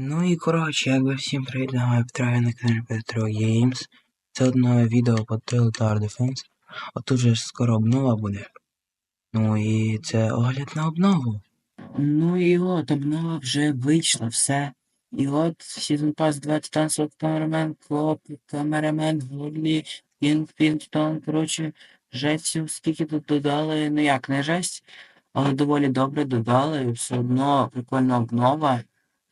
Ну і коротше, якби всім привіт, я Петро на каналі Петро Games. Це одне відео по Total Tower Defense. Отут же скоро обнова буде. Ну і це огляд на обнову. Ну і от, обнова вже вийшла, все. І от Season Pass 2 Titan Slot Cameraman, Клоп, Cameraman, Годлі, Кінг, Пінстон, коротше, жестів скільки тут додали, ну як, не жесть, але доволі добре додали, все одно прикольна обнова.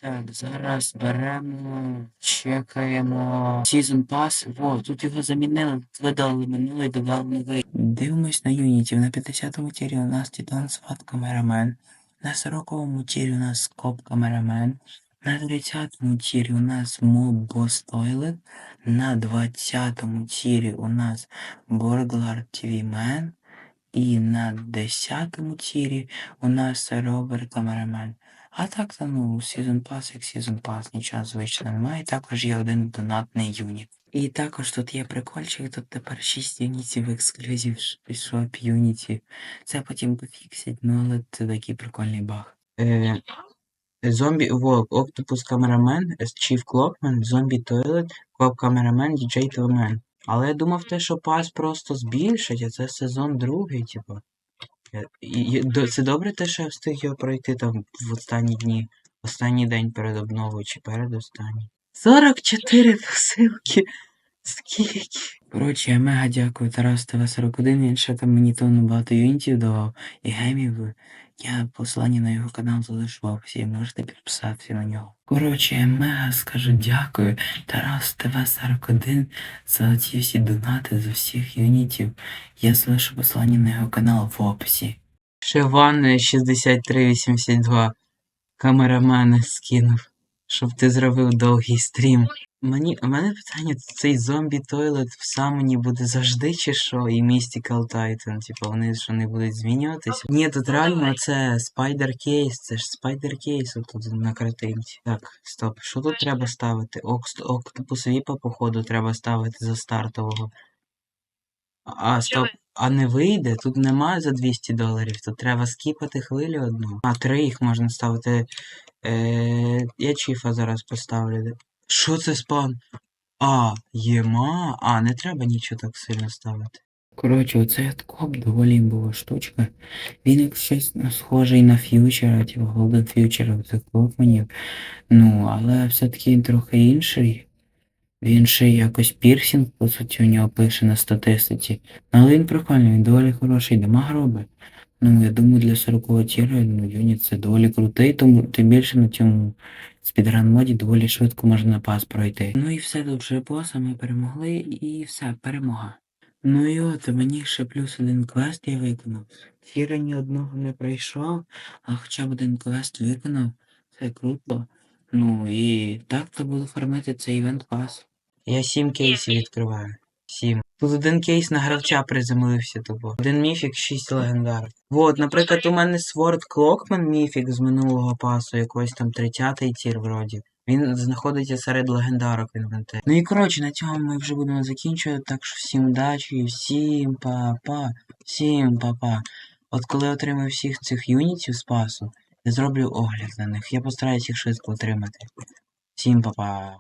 Так, зараз беремо, чекаємо Season Pass. Во, тут його замінили, видали минулий, додали новий. Дивимось на юнітів. На 50-му тірі у нас Titan SWAT Cameraman. На 40-му тірі у нас Коп Камерамен. На 30-му тірі у нас Boss Toilet. На 20-му тірі у нас TV Man. І на 10-му тірі у нас Робер Камерамен. А так то ну, Season Pass як Season Pass, нічого звичного немає. Також є один донатний юніт. І також тут є прикольчик, тут тепер 6 юнітів ексклюзив пішов юніті. Це потім пофіксять, ну але це такий прикольний баг. Е, зомбі Волк, Октопус Камерамен, Chief Clockman, Зомбі Toilet, Коп Камерамен, DJ Телмен. Але я думав те, що пас просто збільшить, а це сезон другий, типу. Е, Це добре те, що я встиг його пройти там в останні дні, останній день перед обновою чи перед останній. 44 посилки! Скільки? Коротше, я мега дякую Тарас ТВ41, він ще там мені тонну багато юнітів давав і гемів. Я посилання на його канал залишу в описі, можете підписатися на нього. Коротше, мега скажу дякую Тарас ТВ41 за ці всі донати, за всіх юнітів. Я залишу посилання на його канал в описі. Шиван 6382 Камерамен скинув, щоб ти зробив довгий стрім. Мені, у мене питання, цей зомбі тойлет в самоні буде завжди чи що? І Mystical Titan, типу вони що не будуть змінюватися? Ні, тут реально це Spider Case, це ж Spider Case тут на картинці. Так, стоп, що тут треба ставити? Окс- Octopus Віпа, походу, треба ставити за стартового. А, стоп. А не вийде, тут немає за 200 доларів, тут треба скіпати хвилю одну. А, три їх можна ставити. Е, я чіфа зараз поставлю. Що це спам? А, єма. А, не треба нічого так сильно ставити. Коротше, оцей коп доволі імбова штучка. Він як щось ну, схожий на фьючера, типу Golden Future цих клопманів. Ну, але все-таки трохи інший. Він ще якось пірсінг, по суті, у нього пише на статистиці. Ну, але він прикольний, він доволі хороший, дамаг робить. Ну, я думаю, для 40-го тіру, ну, юніт це доволі крутий, тому тим більше на цьому спідран моді доволі швидко можна пас пройти. Ну і все, вже боса, ми перемогли, і все, перемога. Ну і от, мені ще плюс один квест я виконав. Тіра ні одного не пройшов, а хоча б один квест виконав. Це круто. Ну і так то буду фармити цей івент пас. Я сім кейсів відкриваю. Сім. Тут один кейс на гравця приземлився тупо. Один міфік, шість легендар. Вот, наприклад, у мене Sword Clockman міфік з минулого пасу, якийсь там 30-й тір вроді. Він знаходиться серед легендарок в інвентарі. Ну і коротше, на цьому ми вже будемо закінчувати. Так що всім удачі, всім па-па, всім па-па. От коли отримаю всіх цих юнітів з пасу, я зроблю огляд на них. Я постараюсь їх швидко отримати. Всім па-па.